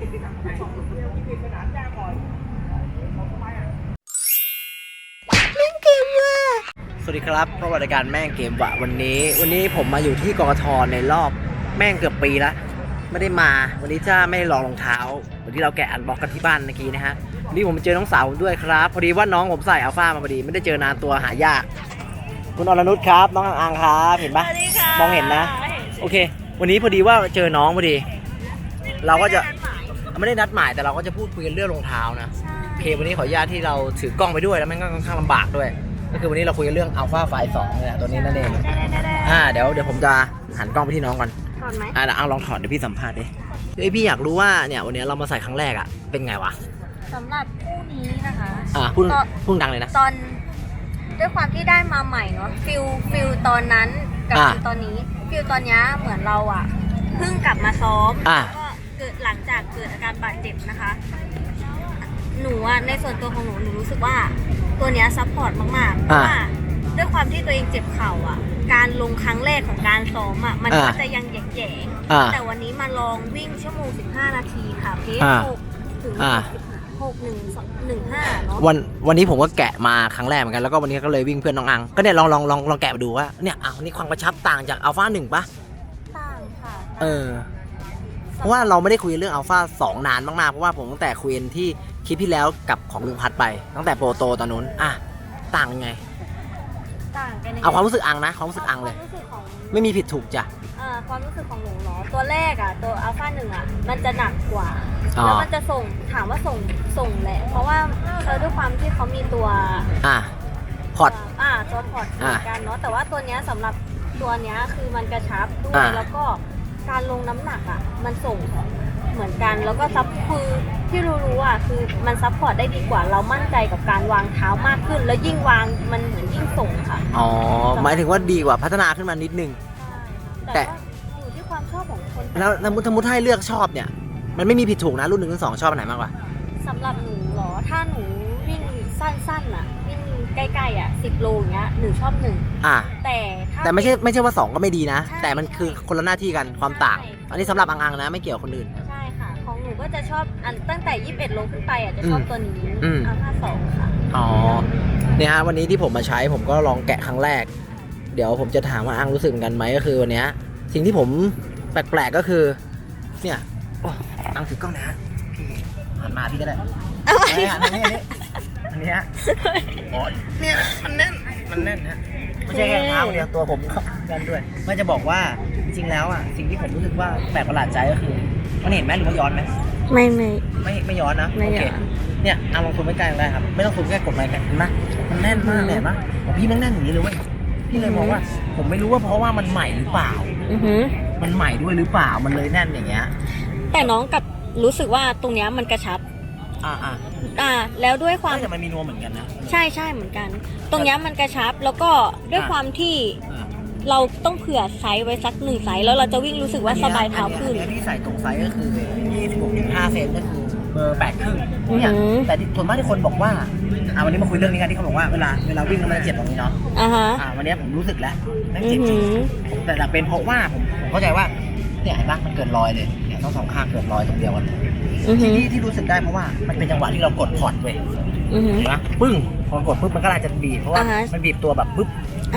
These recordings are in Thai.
สวัสดีครับพราะว่ารายการแม่งเกมวะวันนี้ วันนี้ผมมาอยู่ที่กกทในรอบแม่งเกือบปีละไม่ได้มา วันนี้จะไม่ได้ลองรองเท้าเหมือนที่เราแกะอันบ็อกกันที่บ้านเมื่อกี้นะฮะวันนี้ผมมาเจอน้องสาวผมด้วยครับ พอดีว่าน้องผมใส่อัลฟามาพอดีไม่ได้เจอนานตัวหายาก คุณอรนุชครับ น้องอังอังครับเห็นปะสวัสดีค่ะมองเห็นนะ โอเค วันนี้พอดีว่าเจอน้องพอดี เราก็จะ ไม่ได้นัดหมายแต่เราก็จะพูดคุยกันเรื่องรองเท้านะโอเควันนี้ขออนุญาตที่เราถือกล้องไปด้วยแล้วมันก็ค่อนข้างลำบากด้วย ก็คือวันนี้เราคุยกันเรื่อง Alpha Fly 2เนี่ยตัวนี้นั่นเองได้ได้ได้ได้อ่าเดี๋ยวเดี๋ยวผมจะหันกล้องไปที่น้องก่อนถอนไหมอ่าเดี๋ยวเอาลองถอดเดี๋ยวพี่สัมภาษณ์ดิเอ้ยพี่อยากรู้ว่าเนี่ยวันนี้เรามาใส่ครั้งแรกอะเป็นไงวะสำหรับคู่นี้นะคะ อ่าพูดก็พูดดังเลยนะ ตอนด้วยความที่ได้มาใหม่เนาะฟิลฟิลตอนนั้นกับอ่าฟิลตอนนี้ฟิลตอนเนี้ยเหมือนเราอะเพิ่งกลับมาซ้อมอ่าแล้วก็เกิด หลังจากเกิดอาการบาดเจ็บนะคะ หนูอะในส่วนตัวของหนูหนูรู้สึกว่าตัวเนี้ยซัพพอร์ตมากๆเพราะว่าด้วยความที่ตัวเองเจ็บเข่าอะการลงครั้งแรกของการซ้อมอะมันก็อ่าจะยังแยงๆอ่าแต่วันนี้มาลองวิ่งชั่วโมง 15 นาทีค่ะเพจอ่าหกถึงอ่า หกหนึ่งสองหนึ่งห้าเนาะวันวันนี้ผมก็แกะมาครั้งแรกเหมือนกันแล้วก็วันนี้ก็เลยวิ่งเพื่อนน้องอัง ก็เนี่ยลองลองลองลองแกะมาดูว่าเนี่ยอ้าวนี่ความกระชับต่างจากอัลฟาหนึ่งปะต่างค่ะเออ เพราะว่าเราไม่ได้คุยเรื่องอัลฟาสองนานมากๆ เพราะว่าผมตั้งแต่คุยกันที่คลิปที่แล้วกับของลุงพัดไป ตั้งแต่โปรโตตอนนู้นอะต่างยังไง ต่างกันยังไงเอาความรู้สึกอังนะความรู้สึกอังเลย ความรู้สึกของไม่มีผิดถูกจ้ะ เอ่อความรู้สึกของหนูเนาะตัวแรกอะ ตัวอัลฟาหนึ่งอะ มันจะหนักกว่า อ๋อ แล้วมันจะส่งถามว่าส่งส่งแหละ เพราะว่าเออด้วยความที่เขามีตัว อะพอร์ตอ่าตัวพอร์ตเหมือนอ่ากันเนาะแต่ว่าตัวเนี้ยสำหรับตัวเนี้ยคือมันกระชับด้วอ่ายแล้วก็ การลงน้ำหนักอะ มันส่งเหมือนกัน แล้วก็ซับคือที่รู้ๆอะคือมันซัพพอร์ตได้ดีกว่า เรามั่นใจกับการวางเท้ามากขึ้น แล้วยิ่งวางมันเหมือนยิ่งส่งค่ะอ๋อหมายถึงว่าดีกว่าพัฒนาขึ้นมานิดนึง แต่แต่ว่าอยู่ที่ความชอบของคนแล้วสมมติสมมติให้เลือกชอบเนี่ย มันไม่มีผิดถูกนะรุ่นหนึ่งรุ่นสองชอบอันไหนมากกว่าสำหรับหนูเหรอถ้าหนูวิ่งสั้นๆอะวิ่ง ใกล้ๆอะสิบโลอย่างเงี้ยหนูชอบหนึ่งอะแต่ถ้า แต่ไม่ใช่ไม่ใช่ว่าสองก็ไม่ดีนะ ใช่แต่มันคือคนละหน้าที่กันความต่าง ใช่ อันนี้สำหรับอังอังนะไม่เกี่ยวกับคนอื่น ใช่ค่ะ ของหนูก็จะชอบอันตั้งแต่21โลขึ้นไปอะจะชอบอืมตัวนี้อืม อัลฟาสองค่ะ อ๋อเนี่ยฮะวันนี้ที่ผมมาใช้ผมก็ลองแกะครั้งแรก เดี๋ยวผมจะถามว่าอังรู้สึกเหมือนกันไหมก็คือวันเนี้ยสิ่งที่ผมแปลกๆก็คือ เนี่ยโอ้อังถือกล้องหนะฮะพี่หันมาพี่ก็ได้อันนี้อันนี้ อันนี้ฮะอ๋อเนี่ยมันแน่นมันแน่นฮะไม่ใช่แค่รองเท้าเดียวตัวผมก็แน่นด้วยไม่จะบอกว่าจริงๆแล้วอะสิ่งที่ผมรู้สึกว่าแปลกประหลาดใจก็คือ มันเห็นไหมหรือว่าย้อนไหมไม่ไม่ ไม่ไม่ย้อนนะไม่โอเคย้อนเนี่ยเอาลองซูมใกล้ๆได้ครับ ไม่ต้องซูมใกล้กดไลค์กันเห็นไหมมันแน่นมากเลยเห็นปะของพี่มันแน่นอย่างนี้เลยเว้ยพี่เลยมองว่า ผมไม่รู้ว่าเพราะว่ามันใหม่หรือเปล่า อือหือ มันใหม่ด้วยหรือเปล่ามันเลยแน่นอย่างเงี้ย แต่น้องกับรู้สึกว่าตรงเนี้ยมันกระชับ อ่าอ่าอ่าแล้วด้วยความ แต่มันมีนวมเหมือนกันนะใช่ใช่เหมือนกัน ตรงเนี้ยมันกระชับแล้วก็ด้วยอ่าความที่อ่าเราต้องเผื่อไซส์ไว้สักหนึ่งไซส์แล้วเราจะวิ่งรู้สึกว่าสบายเท้าขึ้น อันนี้ที่ใส่ตรงไซส์ก็คือ26.5เซนก็คือเบอร์แปดครึ่งเนี่ยอือหือ แต่ที่ส่วนมากที่คนบอกว่าอ่าวันนี้มาคุยเรื่องนี้กันที่เขาบอกว่าเวลาเวลาวิ่งแล้วมันจะเจ็บตรงนี้เนาะอ่าฮะอ่าวันนี้ผมรู้สึกแล้วแม่งอืเจ็อบจริหืงอแต่เป็นเพราะว่าผมผมเข้าใจว่าเนี่ยเห็นปะมันเกิดรอยเลยเนี่ยทั้งสองข้างเกิดรอยตรงเดียวกัน อือหือที่ที่รู้สึกได้เพราะว่ามันเป็นจังหวะที่เรากดพอร์ตเว้ยอือหือ เห็นปะปึ้งพอกดปุ๊บมันก็อาจจะบีบเพราะว่าอ่าฮะมันบีบตัวแบบปึ๊บ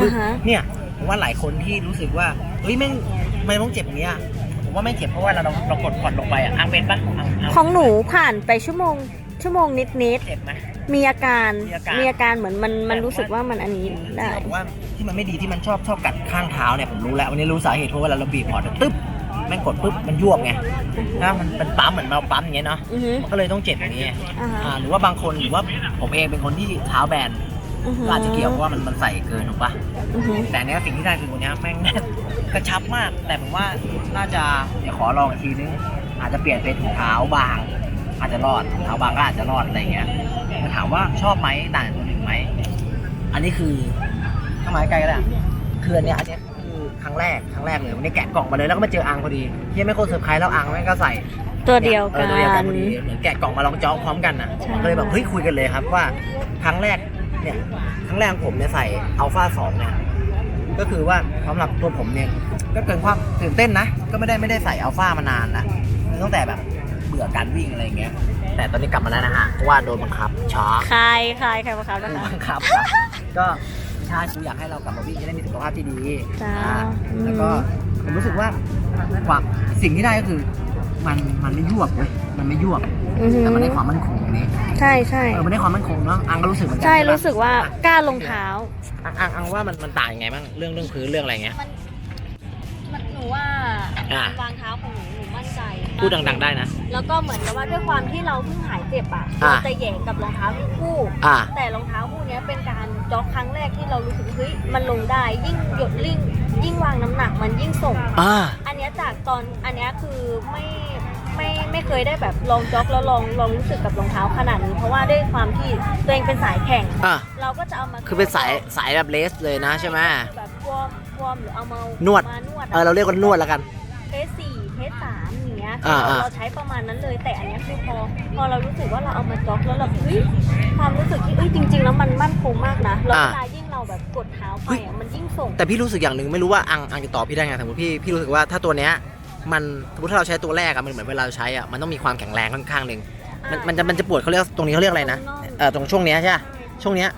ปึ๊บอ่าฮะ เนี่ยผมว่าหลายคนที่รู้สึกว่าเฮ้ยแม่งทำไมต้องเจ็บอย่างเงี้ยผมว่าไม่เจ็บเพราะว่าเราเราเรากดพอร์ตลงไปอะอังเป็นปะอังอังของหนูผ่านไปชั่วโมง ชั่วโมงนิดนิดเจ็บไหม ๆมีอาการมีอาการมีอาการเหมือนมันมันรู้สึกว่ามันอันนี้ได้ ที่บอกว่าที่มันไม่ดีที่มันชอบชอบกัดข้างเท้าเนี่ยผมรู้แล้ววันนี้รู้สาเหตุเพราะเวลาเราบีบพอร์ตตึ๊บ แม่งกดปุ๊บมันยวบไงนะมันเป็นปั๊มเหมือนเราปั๊มอย่างเงี้ยเนาะอือหือมันก็เลยต้องเจ็บอย่างนี้อ่าฮะ อ่าหรือว่าบางคนหรือว่าผมเองเป็นคนที่เท้าแบนอือหือก็อาจจะเกี่ยวเพราะว่ามันมันใส่เกินถูกปะอือหือแต่เนี้ยสิ่งที่ได้คือวันเนี้ยแม่ง กระชับมาก แต่ผมว่าน่าจะเดี๋ยวขอลองอีกทีนึงอาจจะเปลี่ยนเป็นถุงเท้าบาง อาจจะรอดถุงเท้าบางก็อาจจะรอดอะไรเงี้ยมาถามว่าชอบไหมต่างจากตัวหนึ่งไหมอันนี้คือถ้าไม้ไกลก็ได้คืออันเนี้ยอันเนี้ย คือครั้งแรกครั้งแรกเลยวันนี้แกะกล่องมาเลยแล้วก็มาเจออังพอดีเฮียไม่โคตรเซอร์ไพรส์แล้วอังแม่งก็ใส่ตัวเดียวกัออตัวเดียวกันนพอดีเหมือนแกะกล่องมาลองจองพร้อมกันนะใช่ ก็เลยแบบเฮ้ยคุยกันเลยครับว่าครั้งแรกเนี่ยครั้งแรกของผมเนี่ยใส่อัลฟาสองเนี่ยก็คือว่าสำหรับตัวผมเนี่ยก็เกินความตื่นเต้นนะ ก็ไม่ได้ไม่ได้ใส่อัลฟามานานนะตั้งแต่แบบเบื่อบื่อการวิ่งอะไรอย่างเงี้ย แต่ตอนนี้กลับมาแล้วนะฮะเพราะว่าโดนบังคับช้า คลายคลายใครมาครับนะคะ บังคับครับ ก็ใช่กูอยากให้เรากลับมาวิ่งจะได้มีสุขภาพที่ดีจ้าอ่าอืม แล้วก็ผมรู้สึกว่าความสิ่งที่ได้ก็คือ มันมันไม่ยวบเว้ยมันไม่ยวบอือหือแต่มันได้ความมั่นคงนี่ใช่ใช่เออมันได้ความมั่นคงเนาะอังก็รู้สึกเหมือนกัใช่ปะรู้สึกว่ากล้าลงเท้า อังอังอังว่ามันมันต่างยังไงบ้างเรื่องเรื่องพื้นเรื่องอะไรเงี้ย มันมันหนูว่าอ่าการวางเท้าของหนูหนูมั่นใจ พูดดัง ๆ ได้นะ แล้วก็เหมือนกับว่าด้วยความที่เราเพิ่งหายเจ็บอะอ่าเราจะแหย่งกับรองเท้าทุกคู่ อ่า แต่รองเท้าคู่เนี้ยเป็นการจ็อกครั้งแรกที่เรารู้สึกเฮ้ยมันลงได้ยิ่งหยดลิ่งยิ่งวางน้ำหนักมันยิ่งส่ง อ่า อันเนี้ยจากตอนอันเนี้ยคือไม่ไม่ไม่เคยได้แบบลองจ็อกแล้วลองลองรู้สึกกับรองเท้าขนาดนี้ เพราะว่าด้วยความที่ตัวเองเป็นสายแข่ง อ่า เราก็จะเอามาคือเป็นสายสายแบบเลสเลยนะใช่ไหม แบบวอร์มวอร์มหรือเอามานวด มานวดเออเราเรียกว่านวดแล้วกันเทสสี่เทสสามอย่างเงี้ยอ่าอ่าเราใช้ประมาณนั้นเลย แต่อันเนี้ยคือพอ พอเรารู้สึกว่าเราเอามาจ็อกแล้วเราเฮ้ยความรู้สึกที่เอ้ยจริง ๆ แล้วมันมั่นคงมากนะแล้วเวลายิ่งเราแบบกดเท้าไปอะมันยิ่งส่ง แต่พี่รู้สึกอย่างหนึ่งไม่รู้ว่าอังอังจะตอบพี่ได้ไงสมมติพี่พี่รู้สึกว่าถ้าตัวเนี้ยมันสมมติถ้าเราใช้ตัวแรกอะมันเหมือนเวลาเราใช้อะมันต้องมีความแข็งแรงค่อนข้างหนึ่งมันมันจะมันจะปวดเขาเรียกตรงนี้เขาเรียกอะไรนะเออตรงช่วงเนี้ยใช่ปะช่วงเนี้ย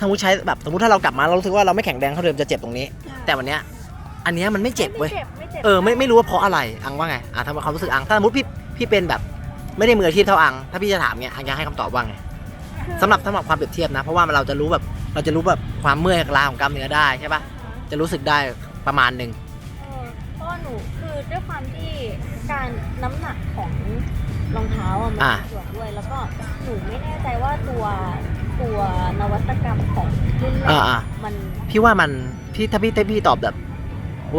สมมติใช้แบบสมมติถ้าเรากลับมาเรารู้สึกว่าเราไม่แข็งแรงเท่าเดิมจะเจ็บตรงนี้ แต่วันเนี้ยอันเนี้ยมันไม่เจ็บเว้ย ไม่เจ็บไม่เจ็บเออไม่ไม่รู้ว่าเพราะอะไรอังว่าไงอะทำความรู้สึกอังถ้าสมมติพี่พี่เป็นแบบ ไม่ได้มืออาชีพเท่าอัง ถ้าพี่จะถามเนี้ยอังจะให้คำตอบว่าไงสำหรับสำหรับความเปรียบเทียบนะ เพราะว่าเราจะรู้แบบเราจะรู้แบบความเมื่อยล้าของกล้ามเนื้อได้ใช่ปะจะรู้สึกได้ประมาณหนึ่ง เออเพราะว่าหนูคือด้วยความที่การน้ำหนักของรองเท้าอะมันอ่ามีส่วนด้วยแล้วก็หนูไม่แน่ใจว่าตัวตัวนวัตกรรมของรุ่นแรอ่ากอ่ามันพี่ว่ามันพี่ถ้าพี่ถ้าพี่ตอบแบบ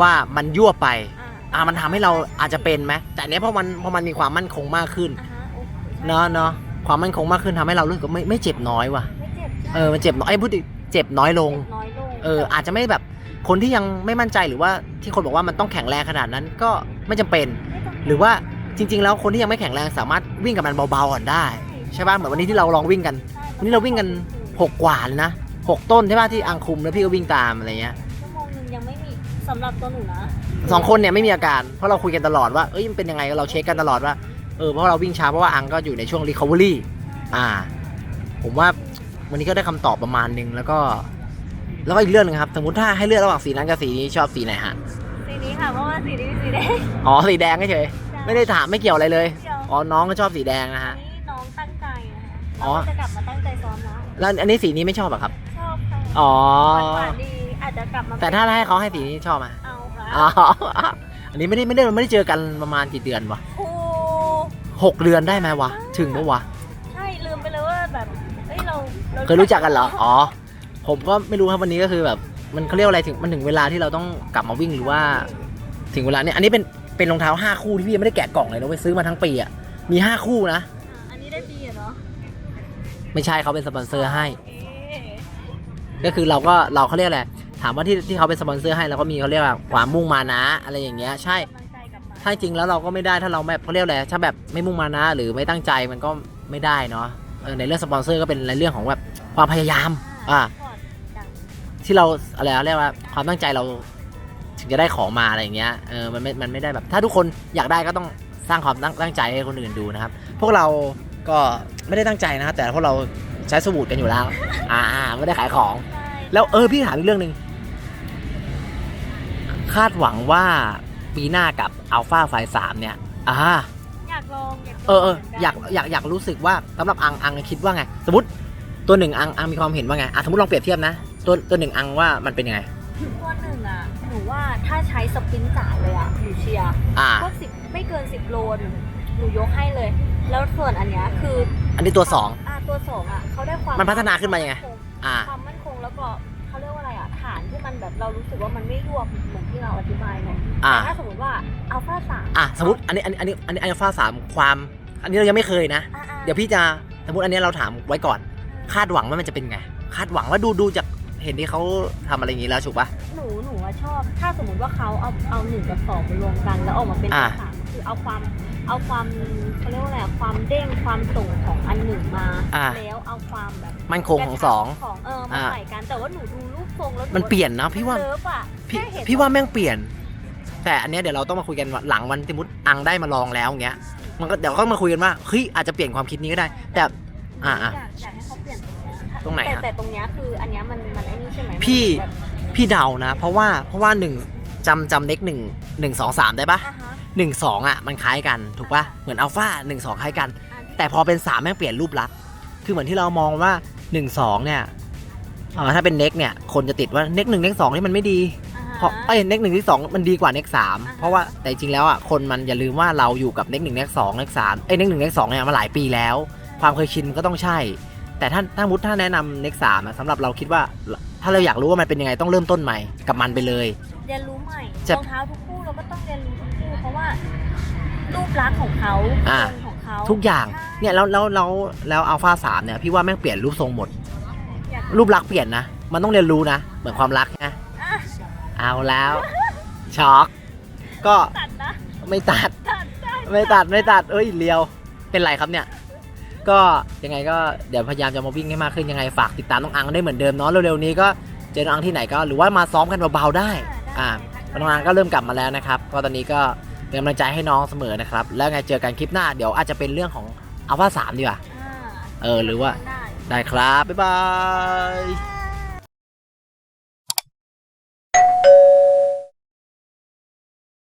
ว่ามันยั่วไปอ่าอ่ามันทำให้เราอาจจะเป็นไหมแต่อันเนี้ยเพราะมันเพราะมันมีความมั่นคงมากขึ้นอ่าฮะโอเคใช่เนาะเนาะความมั่นคงมากขึ้นทำให้เรารู้สึกว่าไม่ไม่เจ็บน้อยว่ะ ไม่เจ็บเออมันเจ็บน้อยไอ้ยพูดดิเจ็บน้อยลง น้อยลงเอออาจจะไม่แบบคนที่ยังไม่มั่นใจหรือว่าที่คนบอกว่ามันต้องแข็งแรงขนาดนั้นก็ไม่จำเป็น ไม่ต้องหรือว่าจริง ๆ แล้วคนที่ยังไม่แข็งแรงสามารถวิ่งกับมันเบาๆก่อนได้ ใช่ป่ะเหมือนวันนี้ที่เราลองวิ่งกัน วันนี้เราวิ่งกันหกกว่าเลยนะหกต้นใช่ป่ะที่อังคุมแล้วพี่ก็วิ่งตามอะไรเงี้ยชั่วโมงหนึงยังไม่มี สำหรับตัวหนูนะสองคนเนี่ยไม่มีอาการ เพราะเราคุยกันตลอดว่า เอ้ยมันเป็นยังไงเราเช็คกันตลอดว่า เออเพราะเราวิ่งช้าเพราะว่าอังก็อยู่ในช่วง recovery อ่า ผมว่าวันนี้ก็ได้คำตอบประมาณนึงแล้วก็ แล้วก็อีกเรื่องหนึงครับ สมมติถ้าให้เลือกระหว่างสีนั้นกับสีนี้ชอบสีไหนฮะ สีนี้ค่ะเพราะว่าสีนี้เป็นสีแดงอ๋อ สีแดงเฉยๆไม่ได้ถามไม่เกี่ยวอะไรเลยเกี่ยวอ๋อ น้องก็ชอบสีแดงนะอัฮะนนี้น้องตั้งใจนะคะอ๋อเราก็จะกลับมาตั้งใจซ้อมแล้วแล้วอันนี้สีนี้ไม่ชอบอะครับ ชอบค่ะอ๋อ หวานๆดี อาจจะกลับมาแต่ถ้าให้เขาให้สีนี้ชอบไหมเอาค่ะอ๋ออันนี้ไม่ได้ไม่ได้ไม่ได้เจอกันประมาณกี่เดือนวะโอ้หกเดือนได้ไหมวะ ถึงปะวะ ใช่ลืมไปเลยว่าแบบเอ้ยเราาเคยรู้จักกันเหรอ อ๋อ ผมก็ไม่รู้ครับวันนี้ก็คือแบบ มันเขาเรียกว่าอะไรถึงมันถึงเวลาที่เราต้องกลับมาวิ่งหรือว่า ถึงเวลาเนี่ยอันนี้เป็นเป็นรองเท้าห้าคู่ที่พี่ยังไม่ได้แกะกล่องเลยนะไปซื้อมาทั้งปีอะมีห้าคู่นะอะอันนี้ได้ดีอะเนาะไม่ใช่เขาเป็นสปอนเซอร์ให้ เอ๊ะก็คือเราก็เราเขาเรียกอะไรถามว่าที่ที่เขาเป็นสปอนเซอร์ให้เราก็มีเขาเรียกว่าความมุ่งมานะอะไรอย่างเงี้ยใช่กำลังใจกลับมาถ้าจริงแล้วเราก็ไม่ได้ถ้าเราแบบเขาเรียกอะไรถ้าแบบไม่มุ่งมานะ หรือไม่ตั้งใจมันก็ไม่ได้เนาะเออในเรื่องสปอนเซอร์ก็เป็นในเรื่องของแบบความพยายามอ่าถอดดังที่เราอะไรอะเรียกว่าความตั้งใจเราถึงจะได้ของมาอะไรอย่างเงี้ยเออมันไม่มันไม่ได้แบบ ถ้าทุกคนอยากได้ก็ต้องสร้างความตั้งตั้งใจให้คนอื่นดูนะครับ พวกเราก็ไม่ได้ตั้งใจนะครับแต่พวกเราใช้สบูดกันอยู่แล้ว อ่าไม่ได้ขายของใช่แล้วเออพี่ถามอีกเรื่องหนึ่ง คาดหวังว่าปีหน้ากับอัลฟาไฟสามเนี่ยอ่าอยากลองอยากลงเออเออหมืนนอยากอยากอยากรู้สึกว่าสำหรับอังอังคิดว่าไง สมมติตัวหนึ่งอังอังมีความเห็นว่าไงอะสมมติลองเปรียบเทียบนะ ตัวตัวหนึ่งอังว่ามันเป็นยังไงตัวหนึ่งอะหนูว่าถ้าใช้สปรินต์จ๋าเลยอะหนูเชียร์อ่าพวกสิบไม่เกินสิบโลหนูหนูยกให้เลย แล้วส่วนอันเนี้ยคือ อันนี้ตัวสองอ่าตัวสองอะเขาได้ความมันพัฒนาขึ้นมายังไง อ่า แบบเรารู้สึกว่ามันไม่ยวบเหมือนที่เราอธิบายเนาะอ่าแต่ถ้าสมมติว่าอัลฟาสามอะสมมติอันนี้อันนี้อันนี้อันนี้อัลฟาสามความ อันนี้เรายังไม่เคยนะ อ่าอ่าเดี๋ยวพี่จะสมมติอันนี้เราถามไว้ก่อน คาดหวังว่ามันจะเป็นไง คาดหวังว่าดูดูจากเห็นที่เขาทำอะไรอย่างนี้แล้วถูกปะ หนูหนูอะชอบ ถ้าสมมติว่าเขาเอาเอาหนึ่งกับสองมารวมกัน แล้วออกมาเป็นอ่าสามคือเอาความ เอาความเขาเรียกว่าอะไรอะความเด้งความส่งของอันหนึ่งมา อ่า แล้วเอาความแบบมั่นคงของสองของเออมาอ่า ใส่กันแต่ว่าหนูดูรูปทรงแล้วหมันเปลี่ยนนะพี่ว่า เลิฟอะพี่แค่เห็นพี่ว่าแม่งเปลี่ยน แต่อันเนี้ยเดี๋ยวเราต้องมาคุยกันว่าหลังวันสมมติอังได้มาลองแล้วอย่างเงี้ย มันก็เดี๋ยวก็มาคุยกันว่าเฮ้ยอาจจะเปลี่ยนความคิดนี้ก็ได้ แต่ อ่าอ่าอยากอยากให้เขาเปลี่ยนตรงไหนแต่ฮะแต่ตรงเนี้ยคืออันเนี้ยมันมันไอ้นี่ใช่ไหมพี่แบบพี่เดานะ เพราะว่าเพราะว่าหนึ่งจำจำเน็กหนึ่งหนึ่งสองสามได้ปะอ่าฮะ หนึ่งสองอะมันคล้ายกันถูกปะเหมือนอัลฟาหนึ่งสองคล้ายกันอ่าแต่พอเป็นสามแม่งเปลี่ยนรูปลักษณ์คือเหมือนที่เรามองว่าหนึ่งสองเนี่ยเออถ้าเป็นเน็กเนี่ยคนจะติดว่าเน็กหนึ่งเน็กสองนี่มันไม่ดีอ่าฮะเพราะเอ้ยเน็กหนึ่งที่สองมันดีกว่าเน็กสามอ่าฮะเพราะว่าแต่จริงๆแล้วอะคนมันอย่าลืมว่าเราอยู่กับเน็กหนึ่งเน็กสองเน็กสามเอ้ยเน็กหนึ่งเน็กสองเนี่ยมาหลายปีแล้ว ความเคยชินมันก็ต้องใช่ แต่ถ้าถ้ามุดถ้าแนะนำเน็กสามสำหรับเราคิดว่าถ้าเราอยากรู้ว่ามันเป็นยังไงต้องเริ่มต้นใหม่กับมันไปเลยเรียนรู้ใหม่จะรองเท้าทุกคู่เราก็ต้องเรียนรู้ทุกคู่เพ ราะว่า รูปลักษณ์ของเขาอ่า ทรงของเขาทุกอย่างใช่เนี่ยแล้วแล้วแล้วแล้วอัลฟาสามเนี่ยพี่ว่าแม่งเปลี่ยนรูปทรงหมด อยากรูปลักษณ์เปลี่ยนนะ มันต้องเรียนรู้นะ เหมือนความรักนะอะเอาแล้วช็อกก็ตัดนะไม่ตัด ตัดได้ไม่ตัดไม่ตัดเอ้ยเลียวเป็นไรครับเนี่ย ก็ยังไงก็เดี๋ยวพยายามจะมาวิ่งให้มากขึ้นยังไงฝากติดตามน้องอังได้เหมือนเดิมเนาะเร็วๆนี้ก็เจอน้องอังที่ไหนก็หรือว่ามาซ้อมกันเบาๆได้ อ่าน้องอังก็เริ่มกลับมาแล้วนะครับ ก็ตอนนี้ก็ เป็นกำลังใจให้น้องเสมอนะครับ แล้วไงเจอกันคลิปหน้าเดี๋ยวอาจจะเป็นเรื่องของอัลฟาสามดีกว่าอ่าเออหรือว่า ได้ ได้ครับ บ๊ายบาย